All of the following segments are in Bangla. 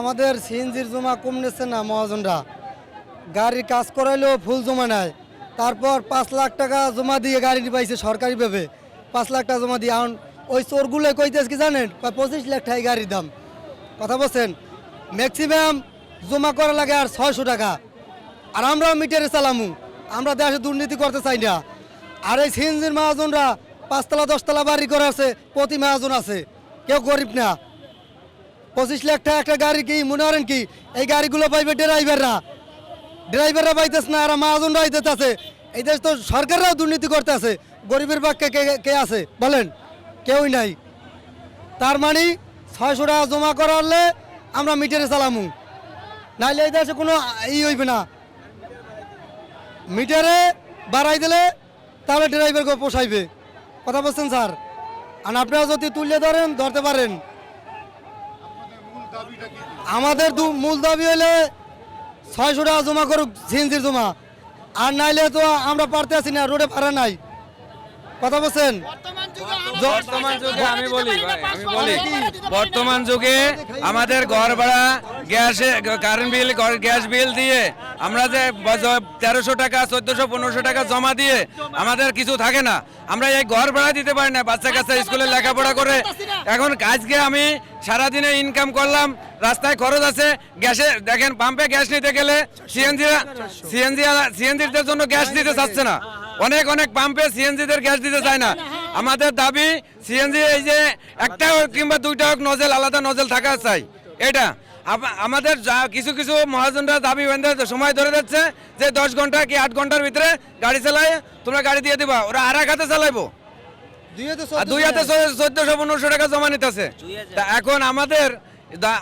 আমাদের সিএনজির জমা কম নিচ্ছে না মহাজনরা। গাড়ির কাজ করাইলেও ফুল জমা নেয় তারপর পাঁচ লাখ টাকা জমা দিয়ে গাড়ি পাইছে সরকারিভাবে। পাঁচ লাখ টাকা জমা দিয়ে। এখন ওই চোরগুলো কইতেছে কি জানেন? পঁচিশ লাখ টাকা গাড়ির দাম। কথা বলছেন? ম্যাক্সিমাম জমা করা লাগে আর ছয়শো টাকা। আর আমরাও মিটারে চালামু। আমরা দেশে দুর্নীতি করতে চাই না। আর এই সিএনজির মহাজনরা পাঁচতলা দশতলা বাড়ি করে আছে, প্রতি মহাজন আছে। কেউ গরিব না। পঁচিশ লাখ টাকা একটা গাড়ি কি? মনে করেন কি? এই গাড়িগুলো পাইবে ড্রাইভাররা। ড্রাইভাররা পাইতেছে না আর মহাজনরা পাইতেছে। এই দেশ তো সরকাররাও দুর্নীতি করতে আছে গরিবের পক্ষে কে কে আছে? বলেন, কেউই নাই। তার মানে ছয়শো টাকা জমা করালে আমরা মিটারে চালামু। নাইলে এই দেশে কোনো ই হইবে না। মিটারে বাড়াই দিলে তাহলে ড্রাইভারকে পোষাইবে। কথা বলছেন স্যার? আর আপনারা যদি তুলে ধরেন, ধরতে পারেন। আমাদের মূল দাবি হলে ছয়শো টাকা জমা করুক, ঝিনঝির জমা। আর নাইলে তো আমরা পারতে আসি না, রোডে পারা নাই। কথা বলছেন? বর্তমান যুগে আমি বলি ভাই, আমি বলি। বর্তমান যুগে আমাদের ঘর ভাড়া গ্যাসে কারেন্ট বিল গ্যাস বিল দিয়ে আমরা যে তেরোশো টাকা চোদ্দশো পনেরোশো টাকা জমা দিয়ে আমাদের কিছু থাকে না। আমরা এই ঘর ভাড়া দিতে পারি না বাচ্চা কাচ্চা স্কুলে লেখাপড়া করে। এখন কাজকে আমি সারাদিনে ইনকাম করলাম রাস্তায় খরচ আছে গ্যাসে দেখেন পাম্পে গ্যাস নিতে গেলে সিএনজি সিএনজি সিএনজিদের জন্য গ্যাস দিতে চাচ্ছে না। অনেক অনেক পাম্পে সিএনজিদের গ্যাস দিতে চায় না। আমাদের দাবি সিএনজি এই যে একটা হোক কিংবা দুইটা হোক নজেল আলাদা নজেল থাকা চাই। এটা। আমাদের যা কিছু কিছু মহাজনরা দাবি বেঁধে সময় ধরে যাচ্ছে যে দশ ঘণ্টা কি আট ঘণ্টার ভিতরে গাড়ি চালায় তোমরা গাড়ি দিয়ে দিবা। ওরা আর এক হাতে চালাইবো। দুই হাতে চোদ্দশো পনেরোশো টাকা জমা নিতেছে। তা এখন আমাদের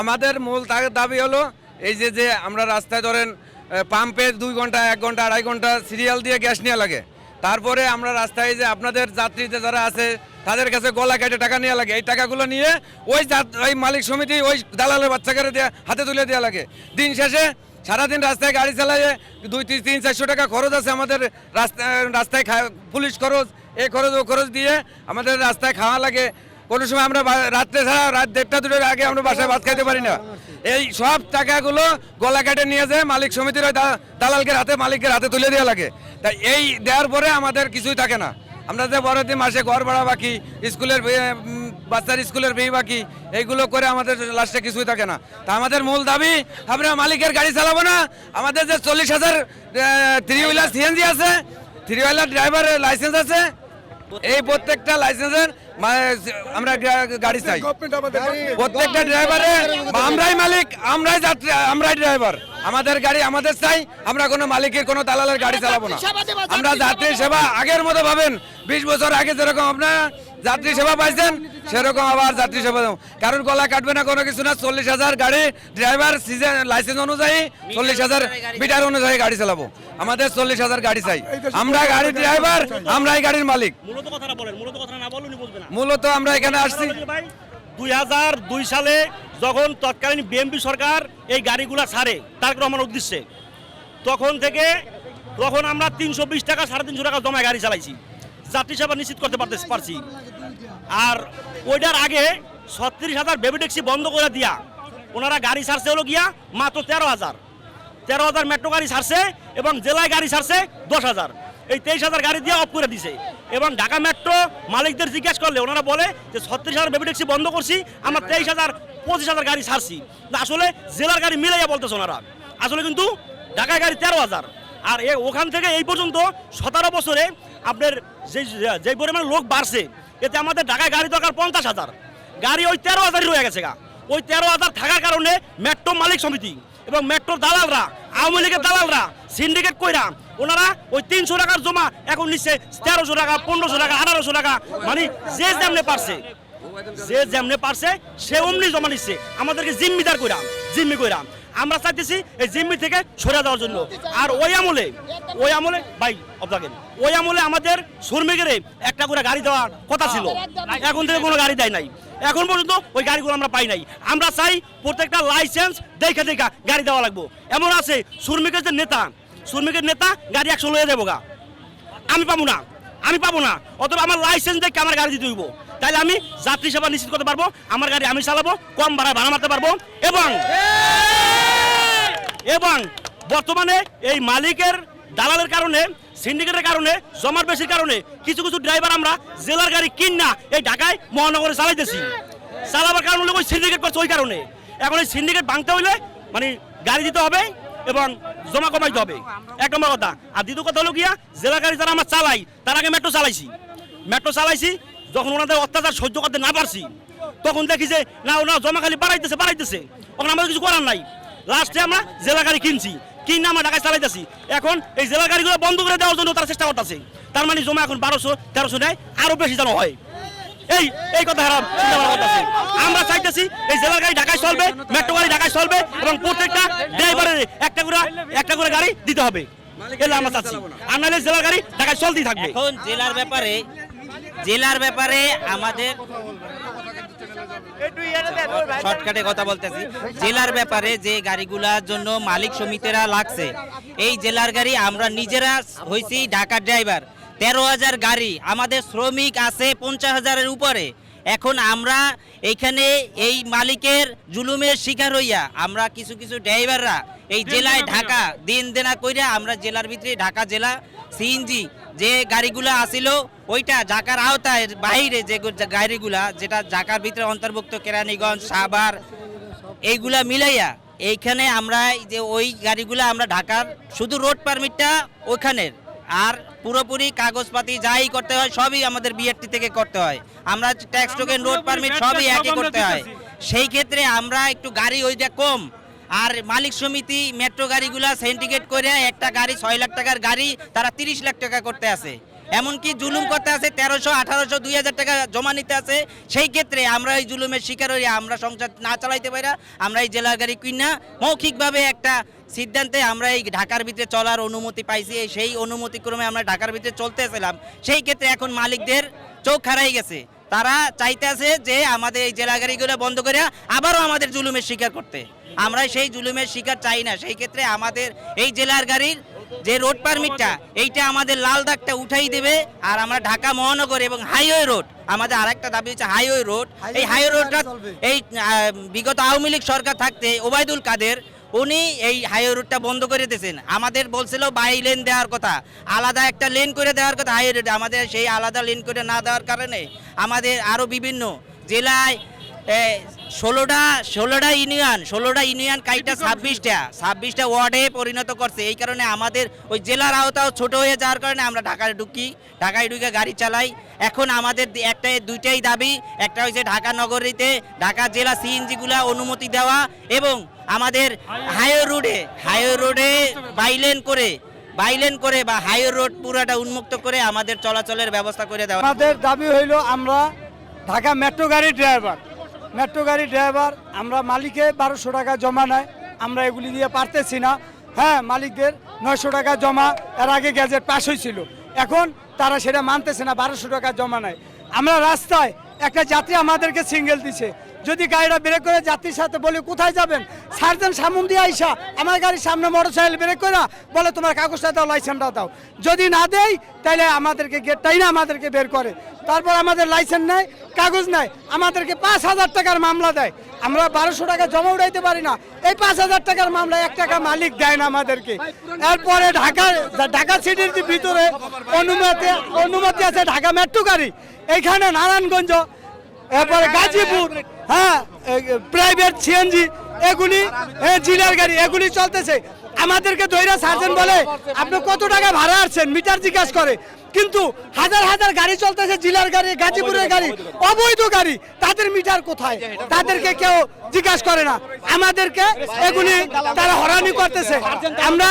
আমাদের মূল দাবি হলো এই যে যে আমরা রাস্তায় ধরেন পাম্পে দুই ঘণ্টা এক ঘণ্টা আড়াই ঘণ্টা সিরিয়াল দিয়ে গ্যাস নেওয়া লাগে। তারপরে আমরা রাস্তায় যে আপনাদের যাত্রীতে যারা আছে, তাদের কাছে গলা কেটে টাকা নেওয়া লাগে। এই টাকাগুলো নিয়ে ওই ওই মালিক সমিতি ওই দালালের বাচ্চা বাচ্চাকে দেয়া হাতে তুলে দেওয়া লাগে। দিন শেষে সারাদিন রাস্তায় গাড়ি চালাইয়ে দুই তিন তিন চারশো টাকা খরচ আছে আমাদের রাস্তায় রাস্তায় পুলিশ খরচ এই খরচ, ও খরচ দিয়ে আমাদের রাস্তায় খাওয়া লাগে। কোনো সময় আমরা রাত্রে ছাড়া রাত দেড়টা দুটোর আগে আমরা বাসায় ভাত খাইতে পারি না। এই সব টাকাগুলো গলা কেটে নিয়ে যায় মালিক সমিতির ওই দালালকের হাতে মালিকের হাতে তুলে দেওয়া লাগে। তাই এই দেওয়ার পরে আমাদের কিছুই থাকে না। আমরা যে বড় দিন মাসে ঘর ভাড়া বাকি, স্কুলের বাচ্চার স্কুলের ফি বাকি, এইগুলো করে আমাদের লাস্টে কিছুই থাকে না। তা আমাদের মূল দাবি, আমরা মালিকের গাড়ি চালাবো না। আমাদের যে চল্লিশ হাজার থ্রি হুইলার সিএনজি আছে থ্রি হুইলার ড্রাইভারের লাইসেন্স আছে এই প্রত্যেকটা লাইসেন্সের আমরা গাড়ি চাই। প্রত্যেকটা ড্রাইভারে আমরাই মালিক আমরাই যাত্রী আমরাই ড্রাইভার আমাদের গাড়ি আমাদের চাই আমরা কোনো মালিকের কোনো দালালের গাড়ি চালাবো না। আমরা যাত্রী সেবা আগের মতো ভাবেন। বিশ বছর আগে যেরকম আপনারা যাত্রী সেবা পাইছেন? সেরকম আবার যাত্রী সেবা দেবো। কারণ গলা কাটবে না কোনো কিছু না। চল্লিশ হাজার গাড়ি ড্রাইভার সিজন লাইসেন্স অনুযায়ী চল্লিশ হাজার মিটার অনুযায়ী গাড়ি চালাবো। আমাদের চল্লিশ হাজার গাড়ি চাই। আমরা গাড়ির ড্রাইভার আমরাই গাড়ির মালিক। মূলত কথাটা বলেন মূলত কথাটা না বললে উনি বুঝবে না। মূলত আমরা এখানে আসছি। দুই হাজার দুই সালে যখন তৎকালীন বিএমপি সরকার এই গাড়িগুলা ছাড়ে তার রহমান উদ্দেশ্যে তখন থেকে তখন আমরা তিনশো বিশ টাকা সাড়ে তিনশো টাকা জমায় গাড়ি চালাইছি। যাত্রী সেবা নিশ্চিত করতে পারতে পারছি। আর ওইটার আগে ছত্রিশ হাজার বেবি ট্যাক্সি বন্ধ করে দিয়া ওনারা গাড়ি ছাড়ছে হলো গিয়া মাত্র তেরো হাজার। তেরো হাজার মেট্রো গাড়ি ছাড়ছে এবং জেলায় গাড়ি ছাড়ছে দশ হাজার। এই তেইশ হাজার গাড়ি দিয়ে অফ করে দিছে। এবং ঢাকা মেট্রো মালিকদের জিজ্ঞেস করলে ওনারা বলে যে, ছত্রিশ হাজার বেবি ট্যাক্সি বন্ধ করছি, আমরা তেইশ হাজার, পঁচিশ হাজার গাড়ি ছাড়ছি। আসলে জেলার গাড়ি মিলাইয়া বলতেছে ওনারা। আসলে কিন্তু ঢাকায় গাড়ি তেরো হাজার। আর এ ওখান থেকে এই পর্যন্ত সতেরো বছরে আপনার যে যে পরিমাণ লোক বাড়ছে, এতে আমাদের ঢাকায় গাড়ি দরকার পঞ্চাশ হাজার। গাড়ি ওই তেরো হাজারই রয়ে গেছে গা। ওই তেরো হাজার থাকার কারণে মেট্রো মালিক সমিতি এবং মেট্রোর দালালরা, আওয়ামী লীগের দালালরা সিন্ডিকেট কইরা ওনারা ওই তিনশো টাকার জমা এখন নিচ্ছে তেরোশো টাকা, পনেরোশো টাকা, আঠারোশো টাকা মানে যে পারছে। যে যেমনে পারছে, সে অমনি জমা নিচ্ছে। আমাদেরকে জিম্মিদার কইরা, জিম্মি কইরা। আমরা চাইতেছি এই জিম্মি থেকে সরে দেওয়ার জন্য। আর ওই আমলে ওই আমলে, ভাই আপনাকে ওই আমলে আমাদের শ্রমিকের একটা করে গাড়ি দেওয়ার কথা ছিল। এখন থেকে কোনো গাড়ি দেয় নাই। এখন পর্যন্ত ওই গাড়িগুলো আমরা পাই নাই। আমরা চাই প্রত্যেকটা লাইসেন্স দেখে দেখা গাড়ি দেওয়া লাগবো। এমন আছে, শ্রমিকের যে নেতা, শ্রমিকের নেতা গাড়ি একশো লয়ে দেবো গা আমি পাবো না, আমি পাবো না। অথবা আমার লাইসেন্স দেখে আমার গাড়ি দিতে হইব। তাহলে আমি যাত্রী সেবা নিশ্চিত করতে পারব আমার গাড়ি আমি চালাবো কম ভাড়ায় ভাড়া মারতে পারব এবং এবং বর্তমানে এই মালিকের দালালের কারণে সিন্ডিকেটের কারণে জমার বেশির কারণে কিছু কিছু ড্রাইভার আমরা জেলার গাড়ি কিন না এই ঢাকায় মহানগরে চালাইতেছি। চালাবার কারণ ওই সিন্ডিকেট করছে ওই কারণে। এখন এই সিন্ডিকেট ভাঙতে হইলে মানে গাড়ি দিতে হবে এবং জমা কমাইতে হবে। এক নম্বর কথা। আর দ্বিতীয় কথা হলো গিয়া জেলা গাড়ি যারা আমরা চালাই তার আগে মেট্রো চালাইছি। মেট্রো চালাইছি যখন ওনাদের অত্যাচার সহ্য করতে না পারছি তখন দেখি যে না ওনা জমা খালি বাড়াইতেছে বাড়াইতেছে। তখন আমাদের কিছু করার নাই। লাস্টে আমরা জেলা গাড়ি কিনছি। কিনে আমরা ঢাকায় চালাইতেছি। এখন এই জেলা গাড়িগুলো বন্ধ করে দেওয়ার জন্য তারা চেষ্টা করতেছে। তার মানে জমা এখন বারোশো তেরোশো নেয় আরও বেশি যেন হয়। এই এই কথা হারাম চিন্তা ভাবনা করতেছি। আমরা চাইতেছি এই জেলার গাড়ি ঢাকায় চলবে মেট্রো গাড়ি ঢাকায় চলবে এবং প্রত্যেকটা ড্রাইভারের একটা করে একটা করে গাড়ি দিতে হবে। এলে আমরা চাচ্ছি। আর নাহলে জেলার গাড়ি ঢাকায় চলতেই থাকবে। এখন জেলার ব্যাপারে জেলার ব্যাপারে আমাদের শর্টকাটে কথা বলতেছি। জেলার ব্যাপারে যে গাড়িগুলার জন্য মালিক সমিতিরা লাগছে, এই জেলার গাড়ি আমরা নিজেরা হয়েছি ঢাকার ড্রাইভার তেরো হাজার গাড়ি, আমাদের শ্রমিক আছে পঞ্চাশ হাজারের উপরে। এখন আমরা এইখানে এই মালিকের জুলুমের শিকার হইয়া আমরা কিছু কিছু ড্রাইভাররা এই জেলায় ঢাকা দিন দেনা কইরা আমরা জেলার ভিতরে ঢাকা জেলা সিএনজি যে গাড়িগুলা আসিল ওইটা ঢাকার আওতায় বাইরে যে গাড়িগুলা যেটা ঢাকার ভিতরে অন্তর্ভুক্ত কেরানীগঞ্জ সাভার এইগুলা মিলাইয়া এইখানে আমরা এই যে ওই গাড়িগুলা আমরা ঢাকার শুধু রোড পারমিটটা ওখানের আর পুরোপুরি কাগজপাতি যাই করতে হয় সবই আমাদের বিআরটি থেকে করতে হয়। আমরা ট্যাক্স টোকেন রোড পারমিট সবই একই করতে হয়। সেই ক্ষেত্রে আমরা একটু গাড়ি ওইটা কম। আর মালিক সমিতি মেট্রো গাড়িগুলা সিন্ডিকেট করে একটা গাড়ি ছয় লাখ টাকার গাড়ি তারা তিরিশ লাখ টাকা করতে আছে এমনকি জুলুম করতে আছে তেরোশো, আঠারোশো, দুই হাজার টাকা জমা নিতে আছে। সেই ক্ষেত্রে আমরা এই জুলুমের শিকার হয়ে আমরা সংসার না চালাইতে পারি, আমরা এই জেলার গাড়ি কিনা মৌখিকভাবে একটা সিদ্ধান্তে আমরা এই ঢাকার ভিতরে চলার অনুমতি পাইছি সেই অনুমতি ক্রমে আমরা ঢাকার ভিতরে চলতেছিলাম। সেই ক্ষেত্রে এখন মালিকদের চোখ হারাই গেছে। তারা চাইতেছে যে আমাদের এই জেলা গাড়িগুলো বন্ধ করে আবারও আমাদের জুলুমের শিকার করতে। আমরা সেই জুলুমের শিকার চাই না। সেই ক্ষেত্রে আমাদের এই জেলার গাড়ির যে রোড পারমিটটা এইটা আমাদের লাল দাগটা উঠাই দেবে আর আমরা ঢাকা মহানগর এবং হাইওয়ে রোড আমাদের আরেকটা দাবি হচ্ছে হাইওয়ে রোড। এই হাইওয়ে রোডটা এই বিগত আওয়ামী লীগ সরকার থাকতে ওবায়দুল কাদের উনি এই হাইওয়ে রোডটা বন্ধ করে দিয়েছেন। আমাদের বলছিল বাই লেন দেওয়ার কথা আলাদা একটা লেন করে দেওয়ার কথা হাইওয়ে রোডে আমাদের সেই আলাদা লেন করে না দেওয়ার কারণে আমাদের আরও বিভিন্ন জেলায় ষোলোটা ষোলোটা ইউনিয়ন ষোলোটা ইউনিয়ন কাইটা ছাব্বিশটা ছাব্বিশটা ওয়ার্ডে পরিণত করছে। এই কারণে আমাদের ওই জেলার আওতাও ছোট হয়ে যাওয়ার কারণে আমরা ঢাকায় ঢুকি ঢাকায় ঢুকে গাড়ি চালাই। এখন আমাদের একটা দুইটাই দাবি একটা হচ্ছে ঢাকা নগরীতে ঢাকা জেলা সিএনজিগুলা অনুমতি দেওয়া এবং আমাদের হাইওয়ে রোডে হাইওয়ে রোডে বাইলেন করে বাইলেন করে বা হাইওয়ে রোড পুরাটা উন্মুক্ত করে আমাদের চলাচলের ব্যবস্থা করে দেওয়া। আমাদের দাবি হইল আমরা ঢাকা মেট্রো গাড়ির ড্রাইভার। মেট্রো গাড়ি ড্রাইভার, আমরা মালিকে বারোশো টাকা জমা নেয়। আমরা এগুলি দিয়ে পারতেছি না। হ্যাঁ মালিকদের নয়শো টাকা জমা, এর আগে গ্যাজেট পাশ হয়েছিল। এখন তারা সেটা মানতেছে না, বারোশো টাকা জমা নেয়। আমরা রাস্তায় একটা যাত্রী আমাদেরকে সিঙ্গেল দিছে। যদি গাড়িটা ব্রেক করে যাত্রীর সাথে বলি, কোথায় যাবেন? সার্জন সামন দিয়ে আইসা, আমার গাড়ির সামনে মোটর সাইকেল ব্রেক করে বলে, তোমার কাগজটা দাও, লাইসেন্সটা দাও। যদি না দেয় তাহলে আমাদেরকে গেটটাই না আমাদেরকে বের করে। তারপর আমাদের লাইসেন্স নাই, কাগজ নাই, আমাদেরকে পাঁচ হাজার টাকার মামলা দেয়। আমরা বারোশো টাকা জমা উঠাইতে পারি না। এই পাঁচ হাজার টাকার মামলা এক টাকা মালিক দেয় না আমাদেরকে। এরপরে ঢাকা ঢাকা সিটির যে ভিতরে অনুমতি অনুমতি আছে, ঢাকা মেট্রো গাড়ি। এইখানে নারায়ণগঞ্জ, এরপরে গাজীপুর হ্যাঁ প্রাইভেট সিএনজি এগুলি জিলার গাড়ি, এগুলি চলতেছে। আমাদেরকে দৈরা সার্জন বলে আপনি কত টাকা ভাড়া আসছেন মিটার জিজ্ঞাসা করে। কিন্তু হাজার হাজার গাড়ি চলতেছে, জিলার গাড়ি, গাজীপুরের গাড়ি, অবৈধ গাড়ি, তাদের মিটার কোথায়? তাদেরকে কেউ জিজ্ঞাসা করে না। আমাদেরকে এগুলি তারা হরানি করতেছে। আমরা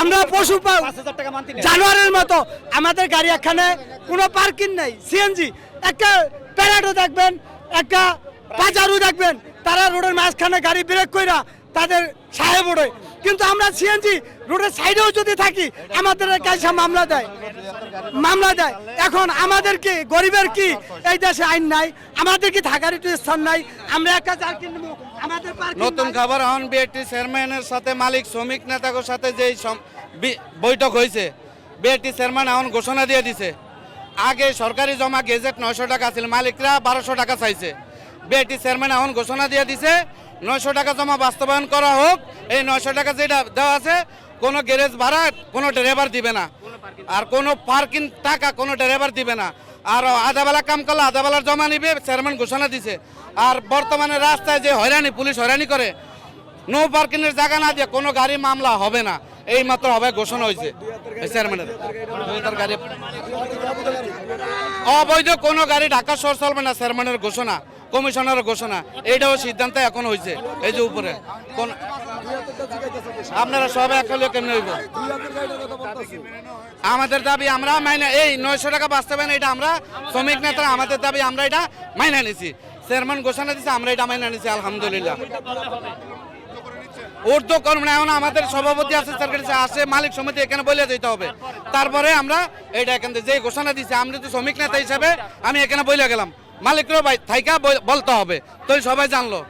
আমরা পশু জানোয়ারের মতো, আমাদের গাড়ি এখানে কোনো পার্কিং নেই। সিএনজি একটা প্যারাডো দেখবেন, একটা বাজারও দেখবেন তারা রোডের মাঝখানে গাড়ি ব্রেক কইরা তাদের সাহেব ওড়ে কিন্তু আমরা সিএনজি রোডের সাইডেও যদি থাকি আমাদের কাছে মামলা দেয়। মামলা দেয়। এখন আমাদের কি গরিবের কি এই দেশে আইন নাই? আমাদের কি থাকার একটু স্থান নাই? আমরা একটা জার্কিন নেব আমাদের নতুন। খাবার এখন বিএটি চেয়ারম্যানের সাথে মালিক শ্রমিক নেতাদের সাথে যে বৈঠক হয়েছে বিএটি চেয়ারম্যান এখন ঘোষণা দিয়ে দিছে। আগে সরকারি জমা গেজেট নয়শো টাকা ছিল মালিকরা বারোশো টাকা চাইছে। বিআইটি চেয়ারম্যান এখন ঘোষণা দিয়ে দিছে, নয়শো টাকা জমা বাস্তবায়ন করা হোক। এই নয়শো টাকা যেটা দেওয়া আছে, কোনো গ্যারেজ ভাড়া, কোনো ড্রাইভার দিবে না। আর কোনো পার্কিং টাকা কোনো ড্রাইভার দিবে না। আর আধাবেলা কাম করলে আধাবেলার জমা নিবে, চেয়ারম্যান ঘোষণা দিছে। আর বর্তমানে রাস্তায় যে হয়রানি, পুলিশ হয়রানি করে, নো পার্কিংয়ের জায়গা না দিয়ে কোনো গাড়ি মামলা হবে না। এই মাত্র হবে ঘোষণা হয়েছে অবৈধ কোনো গাড়ি ঢাকা শহর চলবে না, চেয়ারম্যানের ঘোষণা। কমিশনারের ঘোষণা, এইটাও সিদ্ধান্ত এখন হয়েছে এই যে উপরে। কোন আপনারা সব একলে কেমনে হইব? আমাদের দাবি আমরা মাইনে এই নয়শো টাকা বাস্তবায়ন এটা আমরা শ্রমিক নেতারা, আমাদের দাবি আমরা এটা মাইনে নিছি। চেয়ারম্যান ঘোষণা দিচ্ছে আমরা এটা মাইনে নিছি, আলহামদুলিল্লাহ। উর্দু কর্ম না এখন আমাদের সভাপতি আছে সরকারি আসে, মালিক সমিতি এখানে বলে যেতে হবে। তারপরে আমরা এটা এখান থেকে যে ঘোষণা দিচ্ছে আমি তো শ্রমিক নেতা হিসাবে আমি এখানে বলে গেলাম। মালিকরাও ভাই থাইকা বলতে হবে। তো সবাই জানলো।